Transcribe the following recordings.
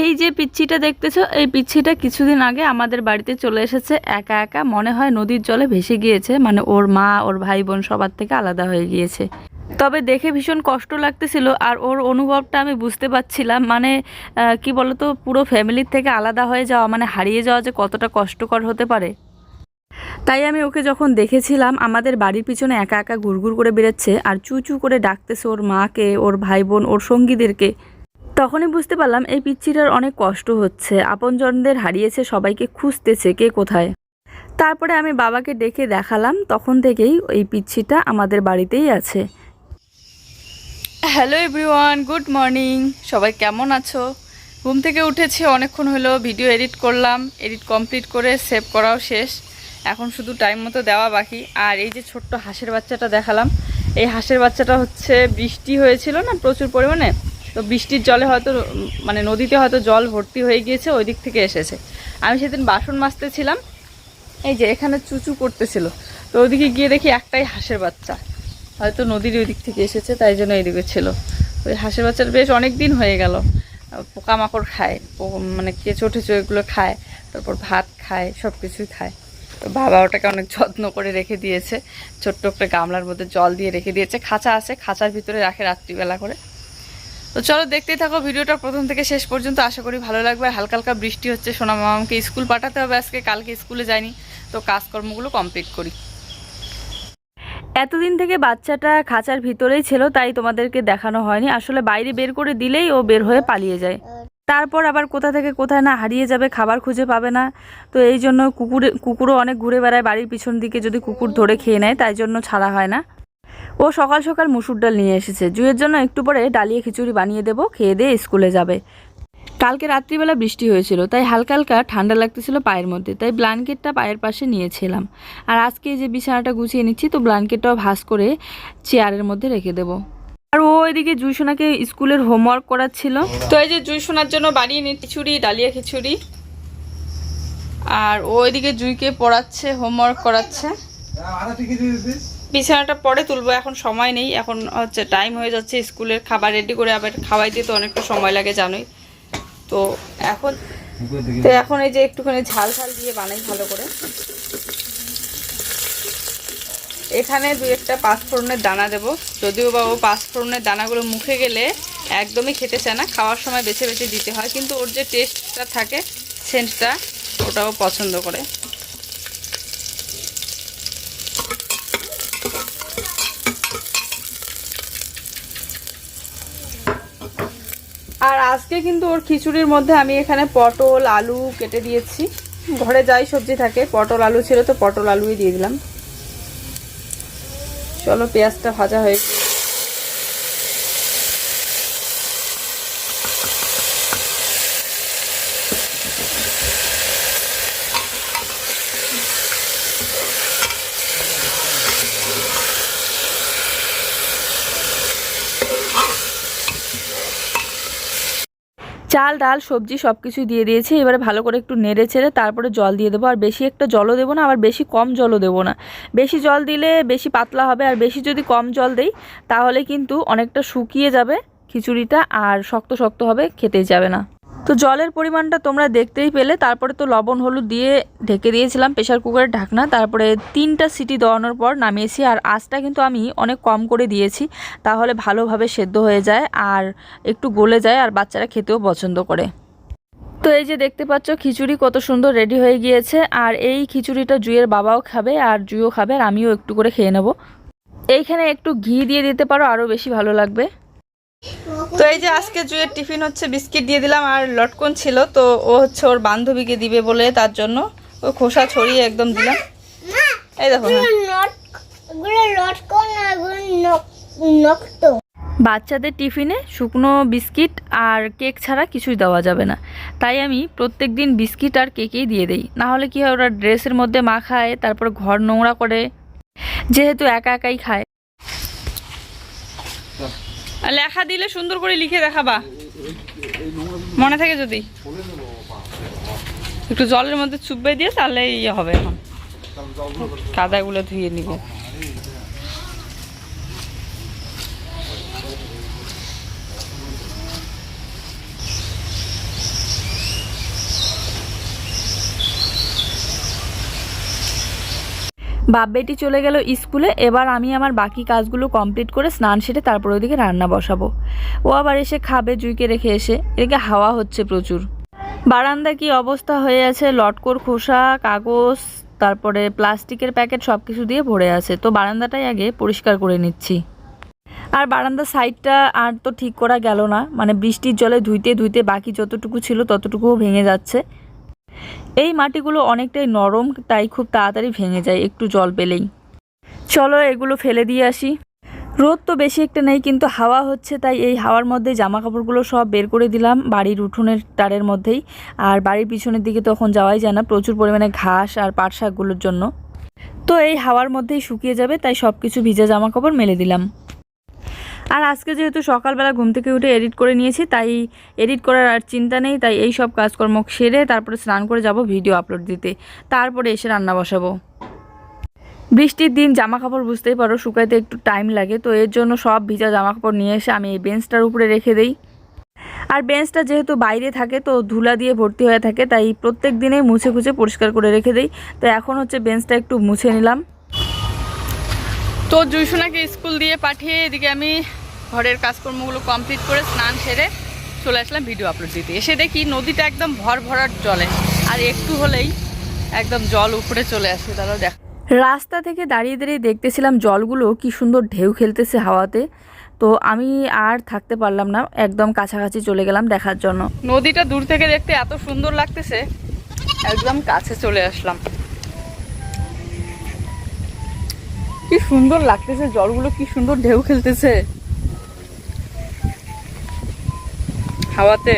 এই যে পিচ্ছিটা দেখতেছো, এই পিচ্ছিটা কিছুদিন আগে আমাদের বাড়িতে চলে এসেছে। একা একা মনে হয় নদীর জলে ভেসে গিয়েছে মানে ওর মা, ওর ভাই বোন সবার থেকে আলাদা হয়ে গিয়েছে। তবে দেখে ভীষণ কষ্ট লাগতেছিল আর ওর অনুভবটা আমি বুঝতে পারছিলাম মানে কি বলতো, পুরো ফ্যামিলির থেকে আলাদা হয়ে যাওয়া মানে হারিয়ে যাওয়া যে কতটা কষ্টকর হতে পারে। তাই আমি ওকে যখন দেখেছিলাম, আমাদের বাড়ির পিছনে একা একা ঘুরঘুর করে বেরোচ্ছে আর চু চু করে ডাকতেছে ওর মাকে, ওর ভাই বোন, ওর সঙ্গীদেরকে। তখনই বুঝতে পারলাম এই পিচ্ছিটার অনেক কষ্ট হচ্ছে। আপনজনদের হারিয়েছে, সবাইকে খুঁজতেছে কে কোথায়। তারপরে আমি বাবাকে ডেকে দেখালাম, তখন থেকেই এই পিচ্ছিটা আমাদের বাড়িতেই আছে। Hello everyone, good morning. সবাই কেমন আছো? ঘুম থেকে উঠেছি, অনেকক্ষণ হলো ভিডিও এডিট করলাম, এডিট কমপ্লিট করে সেভ করাও শেষ। এখন শুধু টাইম মতো দেওয়া বাকি। আর এই যে ছোট্ট হাঁসের বাচ্চাটা দেখালাম, এই হাঁসের বাচ্চাটা হচ্ছে বৃষ্টি হয়েছিল না, প্রচুর পরিমাণে? তো বৃষ্টির জলে হয়তো মানে নদীতে হয়তো জল ভর্তি হয়ে গিয়েছে, ওই দিক থেকে এসেছে। আমি সেদিন বাসন মাজতেছিলাম এই যে এখানে চুচু করতেছিল। তো ওইদিকে গিয়ে দেখি একটাই হাঁসের বাচ্চা। হয়তো নদীর ওই দিক থেকে এসেছে, তাই জন্য এইদিকে ছিল। ওই হাঁসের বাচ্চার বেশ অনেক দিন হয়ে গেল। পোকামাকড় খায় মানে কেঁচো টেচো এগুলো খায়, তারপর ভাত খায় সব কিছুই খায়। তো বাবা ওটাকে অনেক যত্ন করে রেখে দিয়েছে। ছোট্ট একটা গামলার মধ্যে জল দিয়ে রেখে দিয়েছে। খাঁচা আছে, খাঁচার ভিতরে রাখে রাত্রিবেলা করে। তো চলো দেখতেই থাকো, ভিডিওটা প্রথম থেকে শেষ পর্যন্ত। আশা করি ভালো লাগবে। আর হালকা হালকা বৃষ্টি হচ্ছে, সোনা মামাকে স্কুল পাঠাতে হবে আজকে, কালকে স্কুলে যায়নি তো কাজকর্মগুলো কমপ্লিট করি। এতদিন থেকে বাচ্চাটা খাঁচার ভিতরেই ছিল, তাই তোমাদেরকে দেখানো হয়নি। আসলে বাইরে বের করে দিলেই ও বের হয়ে পালিয়ে যায়। তারপর আবার কোথা থেকে কোথায় না হারিয়ে যাবে, খাবার খুঁজে পাবে না। তো এই জন্য কুকুরে, কুকুরও অনেক ঘুরে বেড়ায়, বাড়ির পিছন দিকে যদি কুকুর ধরে খেয়ে নেয়, তাই জন্য ছাড়া হয় না। ও সকাল সকাল মুসুর ডাল নিয়ে এসেছে। জুয়ের জন্য একটু পরে ডালিয়ে খিচুড়ি বানিয়ে দেবো, খেয়ে দিয়ে স্কুলে যাবে। কালকে রাত্রিবেলা বৃষ্টি হয়েছিল, তাই হালকা হালকা ঠান্ডা লাগতেছিল পায়ের মধ্যে, তাই ব্ল্যাঙ্কেটটা পায়ের পাশে নিয়েছিলাম। আর আজকে যে বিছানাটা গুছিয়ে নিচ্ছি, তো ব্ল্যাঙ্কেটটাও ভাঁজ করে চেয়ারের মধ্যে রেখে দেবো। আর ও এদিকে জুইসোনাকে স্কুলের হোমওয়ার্ক করাচ্ছিল। তো এই যে জুইসোনার জন্য বানিয়ে নি খিচুড়ি, ডালিয়া খিচুড়ি। আর ও এদিকে জুইকে পড়াচ্ছে, হোমওয়ার্ক করাচ্ছে। বিছানাটা পরে তুলবো, এখন সময় নেই, এখন হচ্ছে টাইম হয়ে যাচ্ছে, স্কুলের খাবার রেডি করে আবার খাওয়াইতে তো অনেকটা সময় লাগে, জানোই। তো এখন তো এখন এই যে একটুখানি ঝাল ঝাল দিয়ে বানাই ভালো করে। এখানে দু একটা পাঁচফোড়নের দানা দেবো। যদিও বা ও পাঁচফোড়নের দানাগুলো মুখে গেলে একদমই খেতে চায় না, খাওয়ার সময় বেছে বেছে দিতে হয়, কিন্তু ওর যে টেস্টটা থাকে সেন্টটা ওটাও পছন্দ করে। আর আজকে কিন্তু ওর খিচুড়ির মধ্যে আমি এখানে পটল, আলু কেটে দিয়েছি ঘরে যাই সবজি থাকে, পটল, আলু ছিল তো পটল, আলুই দিয়ে দিলাম চলো পেঁয়াজটা ভাজা হয়ে গেছে। চাল ডাল, সবজি সব কিছু দিয়ে দিয়েছি। এবারে ভালো করে একটু নেড়ে ছেড়ে তারপরে জল দিয়ে দেবো। আর বেশি একটা জলও দেবো না, আবার বেশি কম জলও দেবো না। বেশি জল দিলে বেশি পাতলা হবে, আর বেশি যদি কম জল দেই, তাহলে কিন্তু অনেকটা শুকিয়ে যাবে খিচুড়িটা, আর শক্ত শক্ত হবে, খেতেই যাবে না। তো জলের পরিমাণটা তোমরা দেখতেই পেলে। তারপরে তো লবণ, হলুদ দিয়ে ঢেকে দিয়েছিলাম প্রেশার কুকারের ঢাকনা। তারপরে তিনটা সিটি দেওয়ানোর পর নামিয়েছি আর আঁচটা কিন্তু আমি অনেক কম করে দিয়েছি, তাহলে ভালোভাবে সেদ্ধ হয়ে যায় আর একটু গলে যায় আর বাচ্চারা খেতেও পছন্দ করে। তো এই যে দেখতে পাচ্ছ, খিচুড়ি কত সুন্দর রেডি হয়ে গিয়েছে আর এই খিচুড়িটা জুয়ের বাবাও খাবে আর জুইও খাবে আর আমিও একটু করে খেয়ে নেব। এইখানে একটু ঘি দিয়ে দিতে পারো, আরও বেশি ভালো লাগবে। তো এই যে আজকে জুয়ের টিফিন হচ্ছে, বিস্কিট দিয়ে দিলাম, আর লটকন ছিল, তো ও হচ্ছে ওর বান্ধবীকে দিবে বলে তার জন্য। ও খোসা ছড়িয়ে একদম দিলাম। এই দেখো হ্যাঁ। বাচ্চাদের টিফিনে শুকনো বিস্কিট আর কেক ছাড়া কিছুই দেওয়া যাবে না। তাই আমি প্রত্যেক দিন বিস্কিট আর কেকেই দিয়ে দিই। না হলে কি হয়, ওরা ড্রেসের মধ্যে মা খায় তারপর ঘর নোংরা করে। যেহেতু একা একাই খায়। লেখা দিলে সুন্দর করে লিখে দেখাবা। মনে থাকে যদি। একটু জলের মধ্যে চুপবে দিয়ে তাহলে ইয়ে হবে এখন। কাদাগুলো ধুয়ে নিব। বাপ বেটি চলে গেল স্কুলে, এবার আমি আমার বাকি কাজগুলো কমপ্লিট করে স্নান সেরে তারপর ওদিকে রান্না বসাবো। ও আবার এসে খাবে, জুইকে রেখে এসে। এদিকে হাওয়া হচ্ছে প্রচুর। বারান্দা কি অবস্থা হয়ে আছে? লটকর খোসা, কাগজ, তারপরে প্লাস্টিকের প্যাকেট সব কিছু দিয়ে ভরে আছে। তো বারান্দাটাই আগে পরিষ্কার করে নিচ্ছি। আর বারান্দার সাইডটা আর তো ঠিক করা গেল না। মানে বৃষ্টির জলে ধুইতে ধুইতে বাকি যতটুকু ছিল ততটুকুও ভেঙে যাচ্ছে। এই মাটিগুলো অনেকটাই নরম, তাই খুব তাড়াতাড়ি ভেঙে যায়, একটু জল পেলেই। চলো এগুলো ফেলে দিয়ে আসি। রোদ তো বেশি একটা নেই, কিন্তু হাওয়া হচ্ছে, তাই এই হাওয়ার মধ্যে জামা কাপড়গুলো সব বের করে দিলাম বাড়ির উঠোনের তারের মধ্যেই। আর বাড়ির পিছনের দিকে তখন যাওয়াই যায় না, প্রচুর পরিমাণে ঘাস আর পাট শাকগুলোর জন্য। তো এই হাওয়ার মধ্যেই শুকিয়ে যাবে, তাই সব কিছু ভিজা জামা কাপড় মেলে দিলাম। আর আজকে যেহেতু সকালবেলা ঘুম থেকে উঠে এডিট করে নিয়েছি, তাই এডিট করার আর চিন্তা নেই, তাই এই সব কাজকর্ম সেরে তারপরে স্নান করে যাব ভিডিও আপলোড দিতে। তারপরে এসে রান্না বসাবো। বৃষ্টির দিন জামা কাপড় বুঝতেই পারো, শুকাইতে একটু টাইম লাগে, তো এর জন্য সব ভিজা জামা কাপড় নিয়ে এসে আমি এই বেঞ্চটার উপরে রেখে দেই। আর বেঞ্চটা যেহেতু বাইরে থাকে, তো ধুলা দিয়ে ভর্তি হয়ে থাকে, তাই প্রত্যেক দিনেই মুছে খুঁছে পরিষ্কার করে রেখে দেই। তো এখন হচ্ছে বেঞ্চটা একটু মুছে নিলাম। তো জুইসোনাকে স্কুল দিয়ে পাঠিয়ে এদিকে আমি ঘরের কাজকর্মগুলো কমপ্লিট করে স্নান সেরে চলে আসলাম ভিডিও আপলোড দিতে। এসে দেখি নদীটা একদম ভর ভরাট জলে। আর একটু হলেই একদম জল উপরে চলে আসে। তারা দেখ। রাস্তা থেকে দাঁড়িয়ে দাঁড়িয়ে দেখতেছিলাম জলগুলো কি সুন্দর ঢেউ খেলতেছে হাওয়াতে। তো আমি আর থাকতে পারলাম না একদম কাছাকাছি চলে গেলাম দেখার জন্য। নদীটা দূর থেকে দেখতে এত সুন্দর লাগতেছে। একদম কাছে চলে আসলাম। কি সুন্দর লাগতেছে জলগুলো কি সুন্দর ঢেউ খেলতেছে। হাওয়াতে।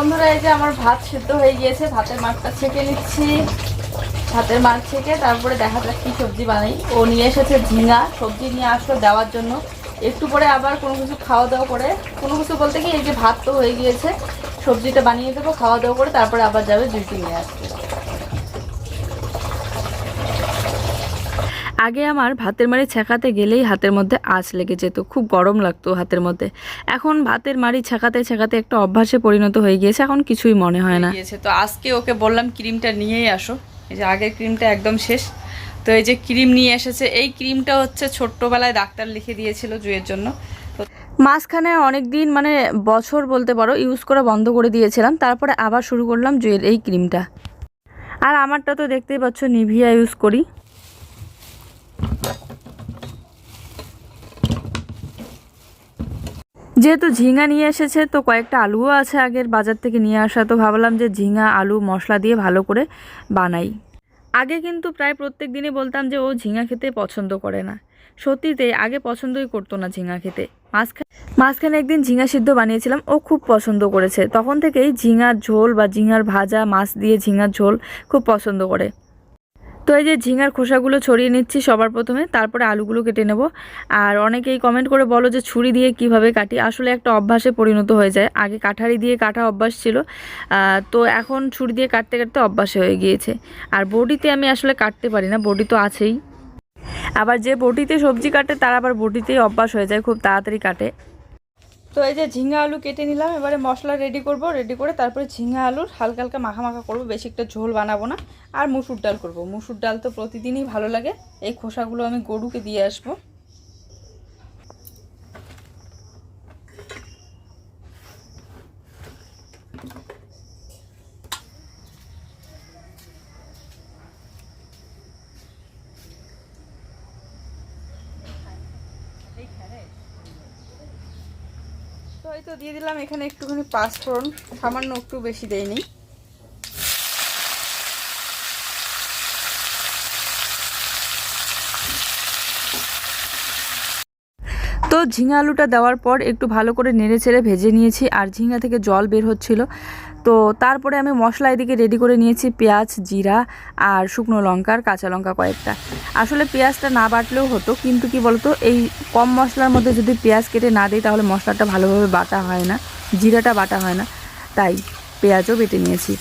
বন্ধুরা, এই যে আমার ভাত সিদ্ধ হয়ে গিয়েছে, ভাতের মাঠটা ছেঁকে নিচ্ছি। ভাতের মাঠ ছেঁকে তারপরে দেখা যাক কি সবজি বানাই। ও নিয়ে এসেছে ঝিঙা, সবজি নিয়ে আসলো দেওয়ার জন্য। একটু পরে আবার কোনো কিছু খাওয়া দাওয়া করে, কোনো কিছু বলতে কি এই যে ভাত তো হয়ে গিয়েছে, সবজিটা বানিয়ে দেবো, খাওয়া দাওয়া করে তারপরে আবার যাবে জুটি নিয়ে আসবে আগে আমার ভাতের মাড়ি ছেঁকাতে গেলেই হাতের মধ্যে আঁচ লেগে যেত খুব গরম লাগতো হাতের মধ্যে। এখন ভাতের মাড়ি ছেঁকাতে ছেঁকাতে একটা অভ্যাসে পরিণত হয়ে গিয়েছে এখন কিছুই মনে হয় না। তো আজকে ওকে বললাম ক্রিমটা নিয়েই আসো। এই যে আগের ক্রিমটা একদম শেষ। তো এই যে ক্রিম নিয়ে এসেছে এই ক্রিমটা হচ্ছে ছোট্টবেলায় ডাক্তার লিখে দিয়েছিল জুয়ের জন্য। মাঝখানে অনেক দিন মানে বছর বলতে পারো ইউজ করা বন্ধ করে দিয়েছিলাম তারপরে আবার শুরু করলাম জুয়ের এই ক্রিমটা। আর আমারটা তো দেখতেই পাচ্ছ নিভিয়া ইউজ করি। যেহেতু ঝিঙা নিয়ে এসেছে, তো কয়েকটা আলুও আছে আগের বাজার থেকে নিয়ে আসা, তো ভাবলাম যে ঝিঙা, আলু, মশলা দিয়ে ভালো করে বানাই। আগে কিন্তু প্রায় প্রত্যেক দিনই বলতাম যে ও ঝিঙা খেতে পছন্দ করে না। সত্যিতে আগে পছন্দই করতো না ঝিঙা খেতে। মাঝখানে মাঝখানে একদিন ঝিঙা সিদ্ধ বানিয়েছিলাম, ও খুব পছন্দ করেছে। তখন থেকেই ঝিঙার ঝোল বা ঝিঙার ভাজা, মাছ দিয়ে ঝিঙার ঝোল খুব পছন্দ করে। তো এই যে ঝিঙার খোসাগুলো ছড়িয়ে নিচ্ছি সবার প্রথমে, তারপরে আলুগুলো কেটে নেব। আর অনেকেই কমেন্ট করে বলো যে ছুরি দিয়ে কীভাবে কাটি, আসলে একটা অভ্যাসে পরিণত হয়ে যায়। আগে কাঠারি দিয়ে কাটা অভ্যাস ছিল তো এখন ছুরি দিয়ে কাটতে কাটতে অভ্যাসে হয়ে গিয়েছে। আর বটিতে আমি আসলে কাটতে পারি না বটি তো আছেই। আবার যে বটিতে সবজি কাটে, তার আবার বটিতেই অভ্যাস হয়ে যায়, খুব তাড়াতাড়ি কাটে। তো এই যে ঝিঙা আলু কেটে নিলাম, এবারে মশলা রেডি করব রেডি করে তারপরে ঝিঙা আলুর হালকা হালকা মাখা মাখা করব, বেশি একটা ঝোল বানাবো না। আর মুসুর ডাল করব। মুসুর ডাল তো প্রতিদিনই ভালো লাগে। এই খোসাগুলো আমি গরুকে দিয়ে আসব। তো এই তো দিয়ে দিলাম, এখানে একটুখানি পাঁচফোড়ন সামান্য একটু বেশি দেয়নি তো ঝিঙা আলুটা দেওয়ার পর একটু ভালো করে নেড়ে ছেড়ে ভেজে নিয়েছি, আর ঝিঙা থেকে জল বের হচ্ছিল। তো তারপরে আমি মশলা এদিকে রেডি করে নিয়েছি, পেঁয়াজ, জিরা আর শুকনো লঙ্কার কাঁচা লঙ্কা কয়েকটা। আসলে পেঁয়াজটা না বাটলেও হতো, কিন্তু কি বলতো, এই কম মশলার মধ্যে যদি পেঁয়াজ কেটে না দিই তাহলে মশলাটা ভালোভাবে বাটা হয় না, জিরাটা বাটা হয় না। তাই পেঁয়াজও বেটে নিয়েছি।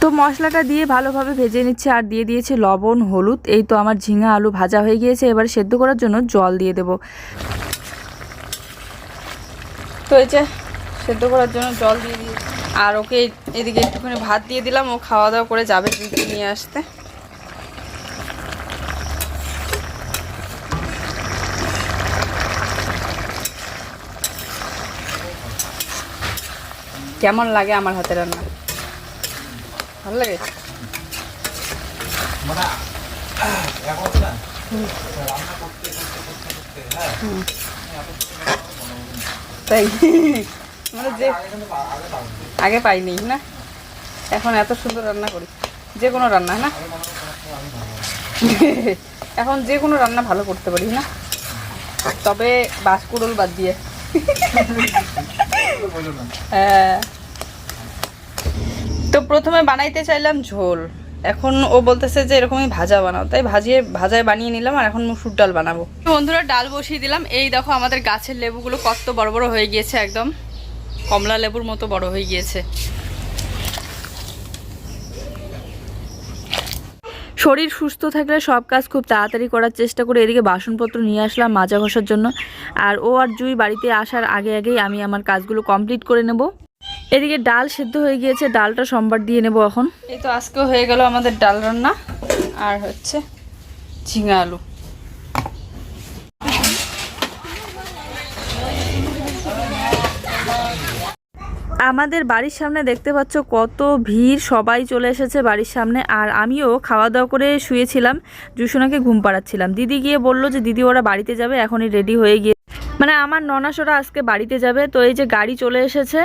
তো মশলাটা দিয়ে ভালোভাবে ভেজে নিচ্ছে আর দিয়ে দিয়েছে লবণ, হলুদ। এই তো আমার ঝিঙা আলু ভাজা হয়ে গিয়েছে, এবার সেদ্ধ করার জন্য জল দিয়ে দেব। তো এই যে সেদ্ধ করার জন্য জল দিয়ে দিয়েছি। আর ওকে এদিকে একটুখানি ভাত দিয়ে দিলাম, ও খাওয়া দাওয়া করে যাবে দুধ নিয়ে আসতে। কেমন লাগে আমার হাতে রান্না? ভালো লাগে? তাই? মানে যে আগে পাইনি, না? এখন এত সুন্দর রান্না করি। যে কোনো রান্না, না? এখন যে কোনো রান্না ভালো করতে পারি, না? তবে বাসকুড়ল বাদ দিয়ে। হ্যাঁ। তো প্রথমে বানাইতে চাইলাম ঝোল। এখন ও বলতেছে যে এরকমই ভাজা বানাও। তাই ভাজিয়ে, ভাজায় বানিয়ে নিলাম আর এখন মুসুর ডাল বানাবো। বন্ধুরা, ডাল বসিয়ে দিলাম। এই দেখো আমাদের গাছের লেবুগুলো কত বড় বড় হয়ে গিয়েছে একদম। কমলা লেবুর মতো বড় হয়ে গিয়েছে। শরীর সুস্থ থাকলে সব কাজ খুব তাড়াতাড়ি করার চেষ্টা করে এদিকে বাসনপত্র নিয়ে আসলাম মাজা ঘষার জন্য। আর ও আর জুই বাড়িতে আসার আগে আগেই আমি আমার কাজগুলো কমপ্লিট করে নেব। এদিকে ডাল সেদ্ধ হয়ে গিয়েছে ডালটা সোমবার দিয়ে নেব এখন। এই তো আজকেও হয়ে গেল আমাদের ডাল রান্না। আর হচ্ছে ঝিঙা আলু। আমাদের বাড়ির সামনে দেখতে পাচ্ছ কত ভিড়, সবাই চলে এসেছে বাড়ির সামনে। আর আমিও খাওয়া দাওয়া করে শুয়েছিলাম, জুসোনাকে ঘুম পাড়াচ্ছিলাম। দিদি গিয়ে বলল যে, দিদি, ওরা বাড়িতে যাবে, এখনই রেডি হয়ে গিয়ে মানে আমার ননাসোরা আজকে বাড়িতে যাবে। তো এই যে গাড়ি চলে এসেছে।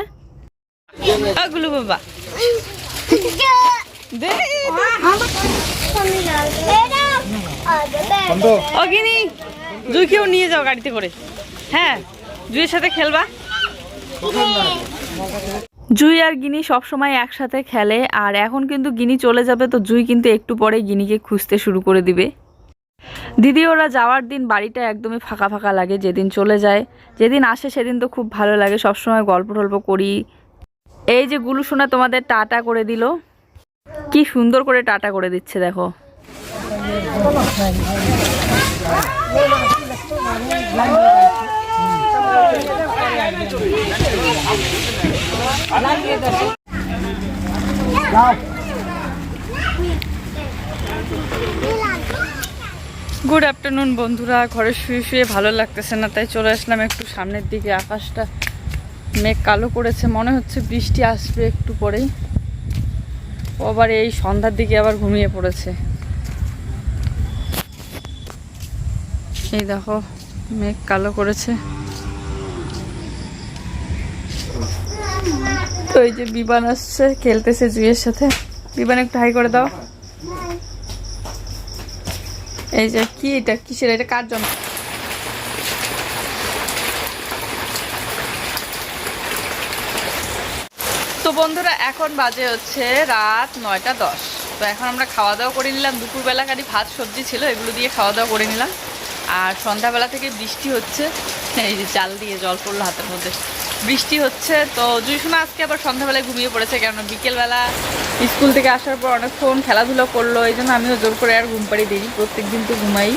নিয়ে যাও গাড়িতে করে। হ্যাঁ জুইয়ের সাথে খেলবা। জুই আর গিনি সবসময় একসাথে খেলে, আর এখন কিন্তু গিনি চলে যাবে, তো জুই কিন্তু একটু পরে গিনিকে খুঁজতে শুরু করে দিবে। দিদি, ওরা যাওয়ার দিন বাড়িটা একদমই ফাঁকা ফাঁকা লাগে, যেদিন চলে যায়, যেদিন আসে সেদিন তো খুব ভালো লাগে, সবসময় গল্প টল্প করি। এই যে গুলু সোনা তোমাদের টাটা করে দিল। কি সুন্দর করে টাটা করে দিচ্ছে, দেখো। গুড আফটারনুন বন্ধুরা। ঘরে শুয়ে শুয়ে ভালো লাগতেছে না, তাই চলে আসলাম একটু সামনের দিকে। আকাশটা মেঘ কালো করেছে, মনে হচ্ছে বৃষ্টি আসবে একটু পরেই। আবার এই সন্ধ্যার দিকে আবার ঘুমিয়ে পড়েছে। এই দেখো, মেঘ কালো করেছে। তো এই যে বিমান আসছে, খেলতেছে জুইয়ের সাথে। বিমান একটু হাই করে দাও। এই যে কি এটা? কিসের? এটা কার জন্য তো বন্ধুরা, এখন বাজে হচ্ছে রাত নয়টা দশ। তো এখন আমরা খাওয়া দাওয়া করে নিলাম। দুপুরবেলা খালি ভাত, সবজি ছিল, এগুলো দিয়ে খাওয়া দাওয়া করে নিলাম। আর সন্ধ্যাবেলা থেকে বৃষ্টি হচ্ছে। এই যে চাল দিয়ে জল পড়ল হাতের মধ্যে। বৃষ্টি হচ্ছে, তো জুইসোনা আজকে আবার সন্ধ্যাবেলায় ঘুমিয়ে পড়েছে কেননা বিকেলবেলা স্কুল থেকে আসার পর অনেকক্ষণ খেলাধুলো করল, এই জন্য আমিও জোর করে আর ঘুম পাড়িয়ে দিই প্রত্যেক দিন তো ঘুমাই।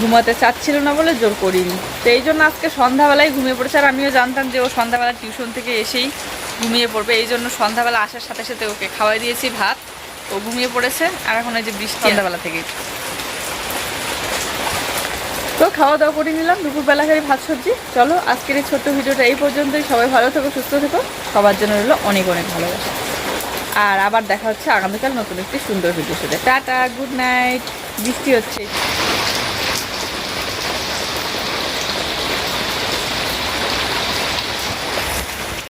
ঘুমাতে চাচ্ছিল না বলে জোর করিনি। তো এই জন্য আজকে সন্ধ্যাবেলায় ঘুমিয়ে পড়েছে। আর আমিও জানতাম যে ও সন্ধ্যাবেলা টিউশন থেকে এসেই ঘুমিয়ে পড়বে। এই জন্য সন্ধ্যাবেলা আসার সাথে সাথে ওকে খাওয়াই দিয়েছি ভাত। ও ঘুমিয়ে পড়েছে। আর এখন এই যে বৃষ্টি সন্ধ্যাবেলা থেকে খাওয়া দাওয়া করে নিলাম দুপুরবেলা খালি ভাত সবজি। চলো, আজকের এই ছোট্ট ভিডিওটা এই পর্যন্তই। সবাই ভালো থেকো, সুস্থ থেকো। সবার জন্য রইল অনেক অনেক ভালোবাসা। আর আবার দেখা হচ্ছে আগামীকাল নতুন একটি সুন্দর ভিডিওর সাথে। টাটা গুড নাইট বৃষ্টি হচ্ছে।